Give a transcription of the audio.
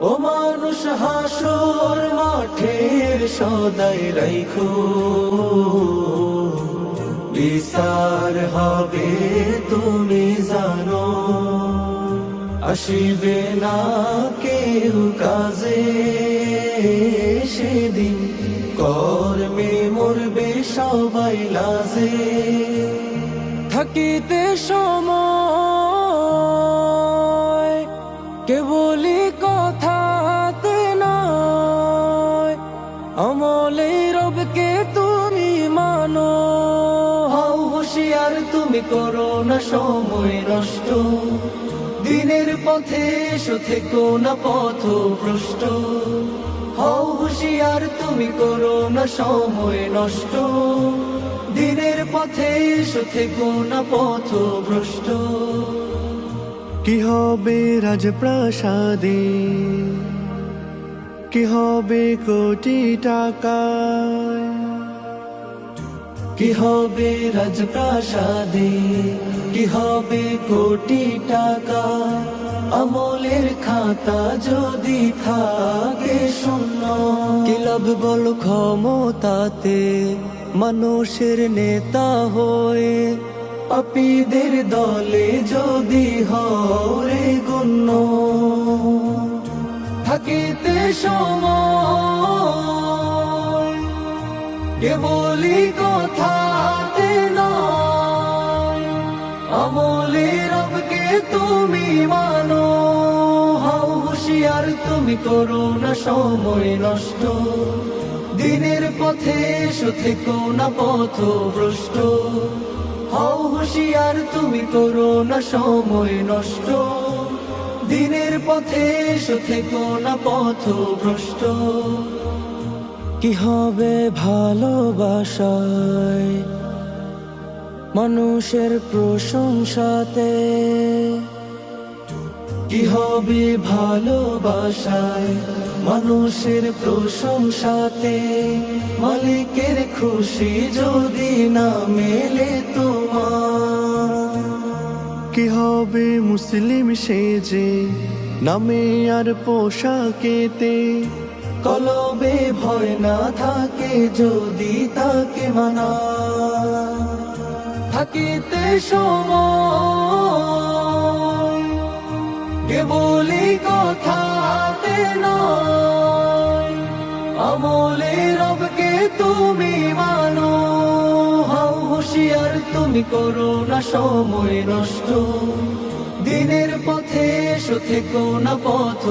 ও মানুষ, হাসর মাঠের সদাই রাইখো। বিচার হবে, তুমি জানো। আসিবে না কেউ কাজে, সেদিন কর্মে মরবে সবাই লাজে। থাকিতে সময়, কেবলি আমলে রবকে তুমি মানো। হও হুঁশিয়ার তুমি করো না সময় নষ্ট। দিনের পথে এসো থেকো না পথ ভ্রষ্ট। হও হুঁশিয়ার তুমি করো না সময় নষ্ট। দিনের পথে এসো থেকো না পথ ভ্রষ্ট। কি হবে রাজপ্রাসাদে? কি হবে কোটি টাকায়? কি হবে রাজপ্রাসাদে? কি হবে কোটি টাকা আমলের খাতা যদি থাকে শূন্য, কি লাভ বল ক্ষমতাতে? মানুষের নেতা হয়ে পাপীদের দলে যদি হরে গণ্য থাকিতে সময়। কেবলি কথাতে আমলে রবকে তুমি মানো। হাও হুশিয়ার, তুমি করো না সময় নষ্ট। দিনের পথে এসো না পথ ভ্রষ্ট। হও হুশিয়ার, তুমি করো না সময় নষ্ট। দিনের পথে থেকো না পথ ভ্রষ্ট। কি হবে ভালোবাসায়? মানুষের প্রশংসাতে। কি হবে ভালোবাসায়? মানুষের প্রশংসাতে। মালিকের খুশি যদি না মেলে তোমার। কি হবে মুসলিম সেজে? নামে আর পোশাকেতে কলবে ভয় না থাকে, যদি তাকে মানা। থাকিতে সময় কেবলি কথাতে নয়, আমলে রবকে তুমি মানো। হাও হুঁশিয়ার, তুমি করো না সময় নষ্ট। দিনের পথে এসো থেকো না পথ